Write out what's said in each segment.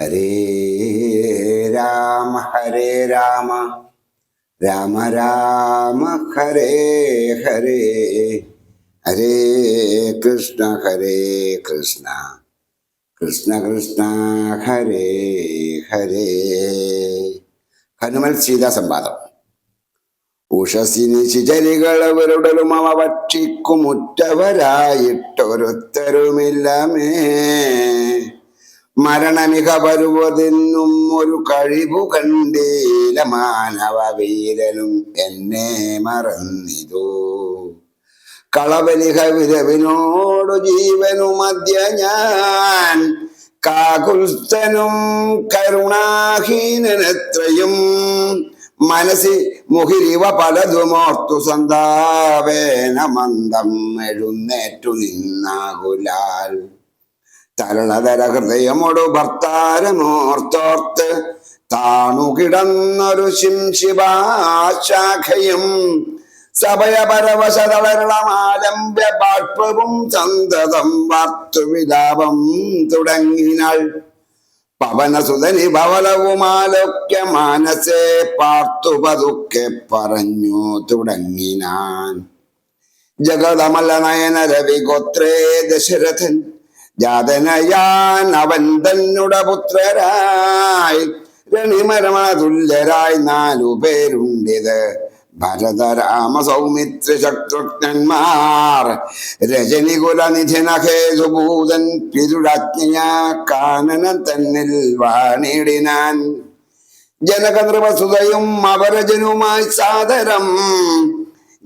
ഹരേ രാമ ഹരേ രാമ. രാമ രാമ ഹരേ ഹരേ. ഹരേ കൃഷ്ണ ഹരേ കൃഷ്ണ. കൃഷ്ണ കൃഷ്ണ ഹരേ ഹരേ. ഹനുമൽ സീതാ സംവാദം ഉഷസിനി ശിചരികളവരുടലും അവ ഭക്ഷിക്കുമുറ്റവരായിട്ടൊരുത്തരുമില്ലമേ മരണമിക വരുവതെന്നും ഒരു കഴിവു കണ്ടേല മാനവ വീരനും എന്നെ മറന്നിതു. കളവലിക വിരവിനോടു ജീവനു മധ്യ ഞാൻ കാകുൽസ്ഥനും കരുണാഹീനനത്രയും മനസ്സി മുഹിരിവ പലതുമോർത്തു സന്താവേന മന്ദം എഴുന്നേറ്റു നിന്നാകുലാൽ. തരളതര ഹൃദയമൊടു ഭർത്താരമോർത്തോർത്ത് താണു കിടന്നൊരു ശിംശിവാശാഖയും സഭയപരവശതളരളമാലംബ്യ ബാഷ്പവും സന്തതം വാർത്തുവിലാപം തുടങ്ങിനാൾ പവനസുതനി ഭവലവുമാലൊക്കെ മാനസേ പാർത്തു പതുക്കെ പറഞ്ഞു തുടങ്ങിനാൻ. ജഗതമല നയന രവിഗോത്രേ ദശരഥൻ ജാതനയാൻ അവൻ തന്നുട പുത്രരായി. രണിമരമതുല്യരായി നാലു പേരുണ്ടിത്. ഭരതരാമ സൗമിത്ര ശത്രുഘ്നന്മാർ രജനികുല നിധിനഹേതുഭൂതൻ പിരുടാജ്ഞയ കാനന തന്നിൽ വാണിടിനാൻ. ജനകനൃപസുതയും അവരജനുമായി സാദരം.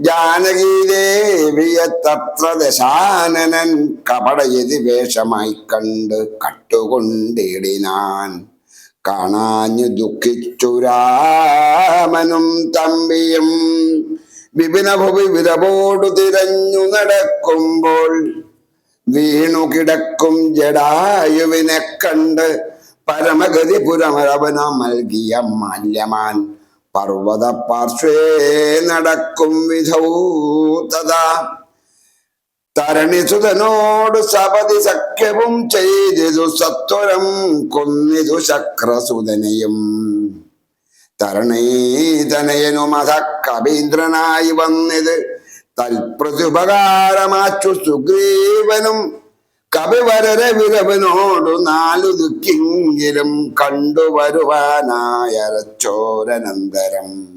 ജാനകി ദേവിയെ തത്ര ദശാനനൻ കപടയതി വേഷമായി കണ്ട് കട്ടുകൊണ്ടിടിനാൻ. കാണാഞ്ഞു ദുഃഖിച്ചു രാമനും തമ്പിയും. വിപിനഭുവി വിരവോടു തിരഞ്ഞു നടക്കുമ്പോൾ വീണു കിടക്കും ജഡായുവിനെ കണ്ട് പരമഗതി പുരമരവന നൽകിയ മാല്യമാൻ. പർവത പാർശ്വേ നടക്കും വിധൗ തഥാ. തരണിസുതനോട് സപതി സഖ്യവും ചെയ്തിതു സത്വരം കൊന്നിതു ശക്രസുതനെയും. തരണീതനയനുമത കവീന്ദ്രനായി വന്നിത് തൽപ്രത്യുപകാരമാച്ചു സുഗ്രീവനും കവിവരര വിരവനോടു നാലു ദുഃഖിങ്കിലും കണ്ടുവരുവാനായരച്ചോരനന്തരം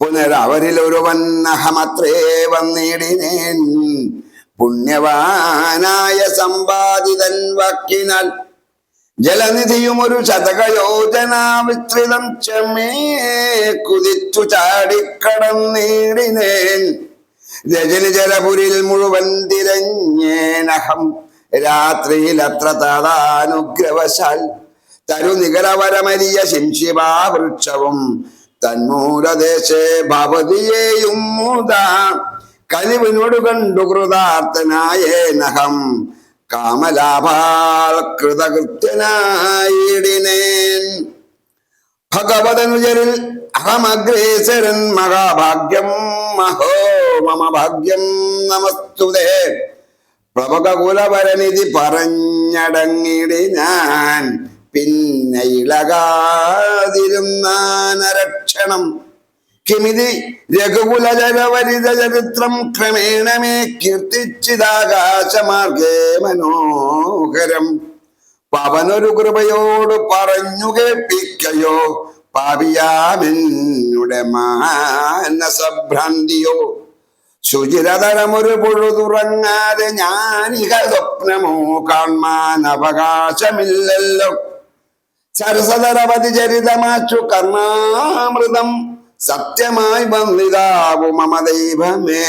പുനരവരിൽ ഒരുവൻ അഹമത്രേ വന്നിടിനേൻ. പുണ്യവാനായ സമ്പാദിതൻ വാക്കിനാൽ ജലനിധിയും ഒരു ശതകയോജന വിസ്തൃതം ചെമ്മേ കുതിച്ചു ചാടിക്കടന്നിടിനേൻ. രജനി ജലപുരിൽ മുഴുവൻ തിരഞ്ഞേനഹം. രാത്രിയിൽ അത്ര താതാനുഗ്രവശാൽ തരുനികരവരമരിയ ശിംശിവാവൃക്ഷവും തന്മൂലദേശേ ഭവതിയെയും മുതാ. കലിവിനോട് കണ്ടു കൃതാർത്ഥനായേനഹം കാമലാഭാൽ കൃതകൃത്യനായിടിനേൻ. ഭഗവതനുജരിൽ അഹമഗ്രേസരൻ മഹാഭാഗ്യം മഹോ. മമ ഭാഗ്യം നമസ്തുതേ പ്രഭകുലപരനിധി പറഞ്ഞടങ്ങിടി ഞാൻ. പിന്നെ ഇളകാതിരുന്നാനരക്ഷണം കിമിതി രഘുകുലജലവരിത ചരിത്രം ക്രമേണമേ കീർത്തിച്ചിതാകാശമാർഗേ മനോഹരം. പവനൊരു കൃപയോട് പറഞ്ഞു കേൾപ്പിക്കയോ പാപിയാമെന്നുടെ മാനസഭ്രാന്തിയോ. ശുചിരതരമൊരു പൊഴുതുറങ്ങാതെ ഞാനിക സ്വപ്നമോ കാൺമാൻ അവകാശമില്ലല്ലോ സരസതരപതി ചരിതമാച്ചു കർണാമൃതം സത്യമായി വന്നിതാവു മമ ദൈവമേ.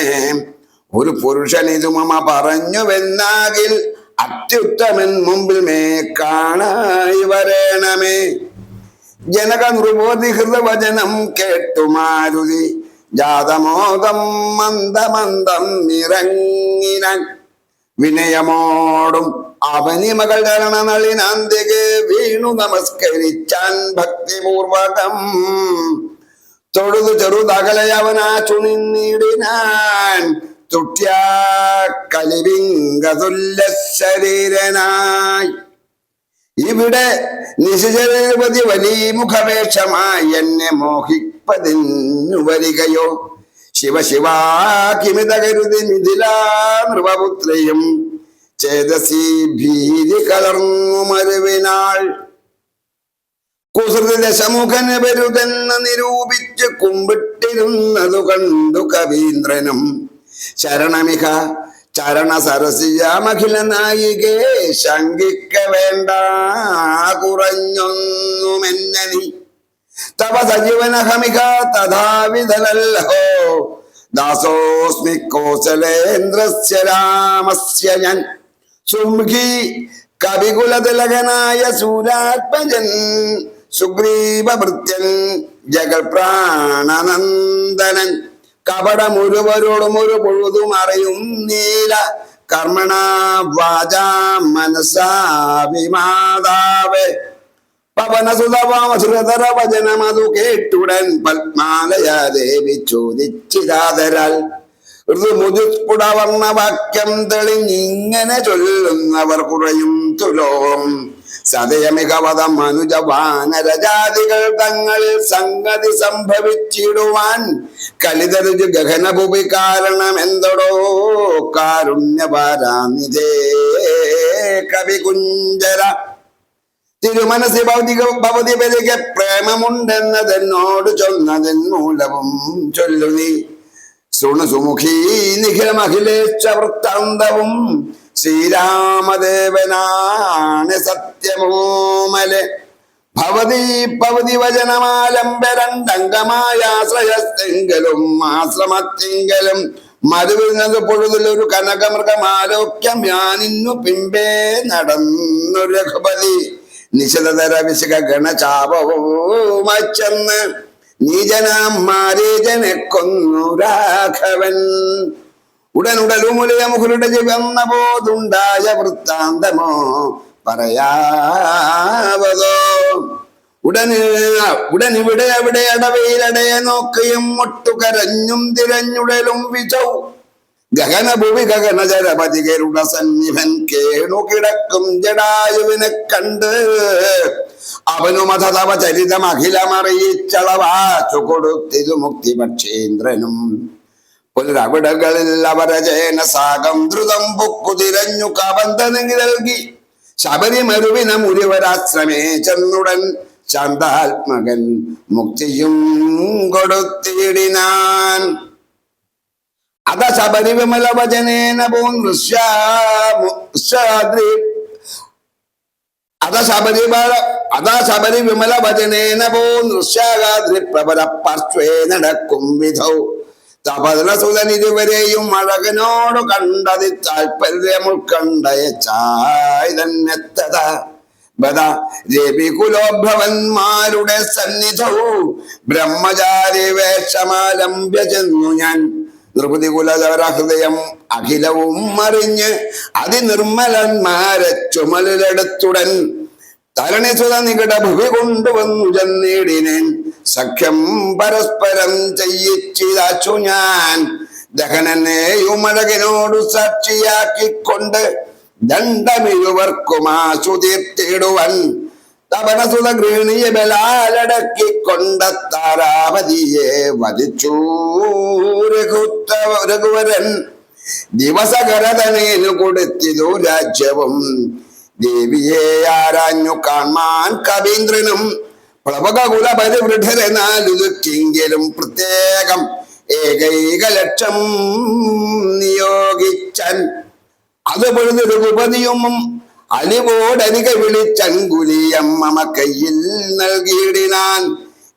ഒരു പുരുഷൻ ഇതു മമ പറഞ്ഞുവെന്നാകിൽ അത്യുത്തമൻ മുമ്പിൽ മേ കാണായി വരേണമേ. ജനക നൃപോധി ഹൃദവചനം കേട്ടു മാരുതി. ജാതമോദം മന്ദമന്ദം നിറങ്ങിന വിനയമോടും അവനി മകൾ ധരണനളിനാന്തികെ വീണു നമസ്കരിച്ചാൻ ഭക്തിപൂർവകം. തൊഴുതു ചെറുതകലയവനാ ചുണിന്നിടിനാൻ തുട്യാ കലിവിംഗതുല്യ ശരീരനായി ഇവിടെ നിശചരപതി വലിയ മുഖവേഷമായി എന്നെ മോഹിപ്പതിന്നു വരികയോ ശിവ ശിവ കിമിത കരുതി മിഥിലാ ചേതസി ഭീതി കലർന്നു മരുവിനാൾ കുസൃതി ദശമുഖന് വരുതെന്ന് നിരൂപിച്ച് കുമ്പിട്ടിരുന്നതു കണ്ടു കവീന്ദ്രനും. ശരണമിക ചരണ സരസിയാമഖില നായികേ ശങ്കിക്ക വേണ്ട കുറഞ്ഞൊന്നുമെന്നനി തവ സജീവനഹമിക തഥാവിധനല്ലോ ദാസോസ്മി കോസലേന്ദ്രസ്യ രാമസ്യ ഞാൻ. സുമുഖി കവികുലതിലകനായ സൂരാത്മജൻ സുഗ്രീവഭൃത്യൻ ജഗൽ പ്രാണനന്ദനൻ കപടമുരുവരോടും ഒരു പൊഴുതും അറിയും നീല കർമ്മണ വാചാ മനസാ വിമാതാവേ പവനസുതവാമസുരതര വചനമതു കേട്ടുടൻ പത്മാലയ ദേവി ചോദിച്ചിതാതരാൽ ഋതുമുതിസ്ഫുടവർണവാക്യം തെളിഞ്ഞിങ്ങനെ ചൊല്ലുന്നവർ കുറയും തുലോം സതയമികവതം അനുജ വാനരജാതികൾ തങ്ങളിൽ സംഗതി സംഭവിച്ചിടുവാൻ കലിതരുജു ഗഹനഭൂമി കാരണം എന്തടോ കാരുണ്യപാരാനിതേ കവികുഞ്ചര. തിരുമനസി ഭൗതിക ബലിക പ്രേമമുണ്ടെന്നതെന്നോട് ചൊന്നതിൻ മൂലവും ചൊല്ലു നീ. സുണുസുമുഖി നിഖിലമഖിലേശ വൃത്താന്തവും ശ്രീരാമദേവനാണ് സത്യമോമലെ. ഭവതി ഭവതി വചനമാലംബരണ്ടംഗമായ ആശ്രയത്തെങ്കിലും ആശ്രമത്തെങ്കിലും മരുവിരുന്നത് പൊഴുതിലൊരു കനകമൃഗമാലോക്യം ഞാനിന്നു പിമ്പേ നടന്നു രഘുപതി. നിശിതതര വിശക ഗണചാപവുമച്ചെന്ന് നീജനാം മാരീജനെ കൊന്നു രാഘവൻ. ഉടനുടലുമുലിയ ജീവന്ന പോതുണ്ടായ വൃത്താന്തമോ പറയാവതോ? ഉടന് ഉടനിവിടെ അവിടെ അടവയിലടയെ നോക്കുകയും മുട്ടുകരഞ്ഞും തിരഞ്ഞുടലും വിചൗ ഗഗനഭുവി ഗഗന കരുണ സന്നിഭൻ കേണു കിടക്കും ജടായുവിനെ കണ്ട്. അവനുമതവ ചരിതം അഖിലമറിയിച്ചളവാച്ചു കൊടുത്തിതു മുക്തിപക്ഷേന്ദ്രനും. പുനരവിടകളിൽ അവരജേന സാഗം ദ്രുതം പൊക്കു തിരഞ്ഞു കബന്ധ നൽകി. ശബരിമരുവിന മുരിവരാശ്രമേ ചെന്നുടൻ ശാന്താത്മകൻ മുക്തിയും കൊടുത്തിടിനാൻ. അത ശബരി വിമല വചനേന ഋഷ്യാദ്രി അത ശബരിമല അത ശബരി വിമല വചനേന ഋഷ്യാഗാദ്രി പ്രബല പാർശ്വേ നടക്കും വിധൗ. തപതലസുതൻ ഇതുവരെയും അഴകനോട് കണ്ടതി താല്പര്യം ഉൾക്കണ്ടയച്ചായി തന്നെത്തത. രവികുലോഭവന്മാരുടെ സന്നിധവും ബ്രഹ്മചാരി വേഷമാലംബ്യ ചെന്നു ഞാൻ. നിർവൃതി കുലഹൃദയം അഖിലവും മറിഞ്ഞ് അതിനിർമ്മലന്മാരെ ചുമലിലെടുത്തുടൻ തരണി സുത നികട ഭുവി കൊണ്ടുവന്നു ചെന്നിടിനേൻ സഖ്യം പരസ്പരം ചെയ്യിച്ചിതാച്ചു ഞാൻ. ദഹനനെയും അഴകിനോടു സാക്ഷിയാക്കിക്കൊണ്ട് ദണ്ഡമിരുവർക്കും ആശുതീർത്തിടുവൻ തപനസുത ഗൃഹണീയ ബലാലടക്കിക്കൊണ്ട താരാവതിയെ വധിച്ചു. രഘുത്ത രഘുവരൻ ദിവസകരതനേനു കൊടുത്തിതു രാജ്യവും. ദേവിയെ ആരാഞ്ഞു കാണാൻ കവീന്ദ്രനും പ്ലവകുല പരിവൃഢരെ നാലുതുക്കെങ്കിലും പ്രത്യേകം ഏകൈക ലക്ഷം നിയോഗിച്ചൻ. അത് പൊഴുത് രഘുപതിയും അലിവോടരിക വിളിച്ചങ്കുലിയം മമ കയ്യിൽ നൽകിയിടിനാൻ.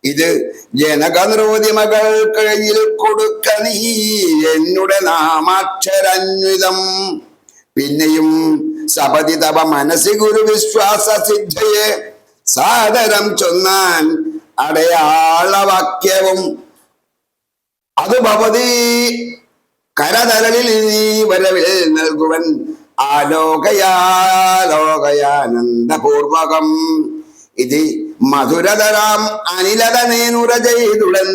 ഇത് ജനകനിരോധി മകൾ കയ്യിൽ കൊടുക്ക നീ എന്നുടെ നാമാക്ഷരന്വിതം. പിന്നെയും സപതി തപ മനസ്സി ഗുരു വിശ്വാസ സിദ്ധയെ സാദരം ചൊന്നാൻ അടയാളവാക്യവും അത് ഭവതി കരതലിൽ നീ വരവിൽ നൽകുവൻ ആലോകയാലോകയാനന്ദപൂർവകം. ഇത് മധുരതരാം അനിലതനേനുര ചെയ്തുടൻ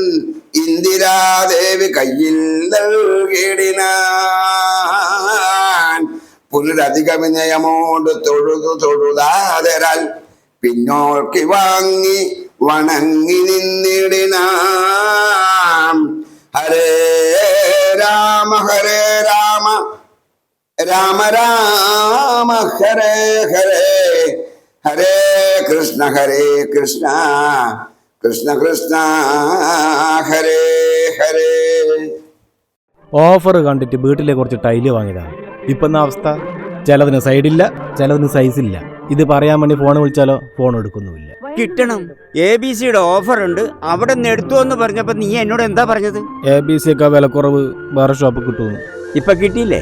ഇന്ദിരാദേവി കയ്യിൽ നൽകിടിന പുനരധികമിനയമോട് തൊഴുതു തൊഴുതാതരാൽ പിന്നോക്കി വാങ്ങി വണങ്ങി നിന്നിടിന. ഹരേ രാമ ഹരേ രാമ രാമ ഹരേ ഹരേ. ഹരേ കൃഷ്ണ ഹരേ കൃഷ്ണ. കൃഷ്ണ കൃഷ്ണ ഹരേ ഹരേ. ഓഫർ കണ്ടിട്ട് വീട്ടിലെ കുറച്ച് ടൈൽ വാങ്ങിയതാണ് ഇപ്പം എന്ന അവസ്ഥ? ചിലതിന് സൈഡില്ല ചിലതിന് ഇല്ല. ഇത് പറയാൻ വേണ്ടി ഫോൺ വിളിച്ചാലോ? ഫോൺ എടുക്കുന്നുമില്ല. കിട്ടണം. എ ബി സിയുടെ ഓഫർ ഉണ്ട്. അവിടെ നിന്ന് എടുത്തു എന്ന് പറഞ്ഞപ്പോ നീ എന്നോട് എന്താ പറഞ്ഞത്? എ ബി സി ഒക്കെ വിലക്കുറവ്. വേറെ ഷോപ്പ് കിട്ടുന്നു ഇപ്പൊ കിട്ടിയില്ലേ?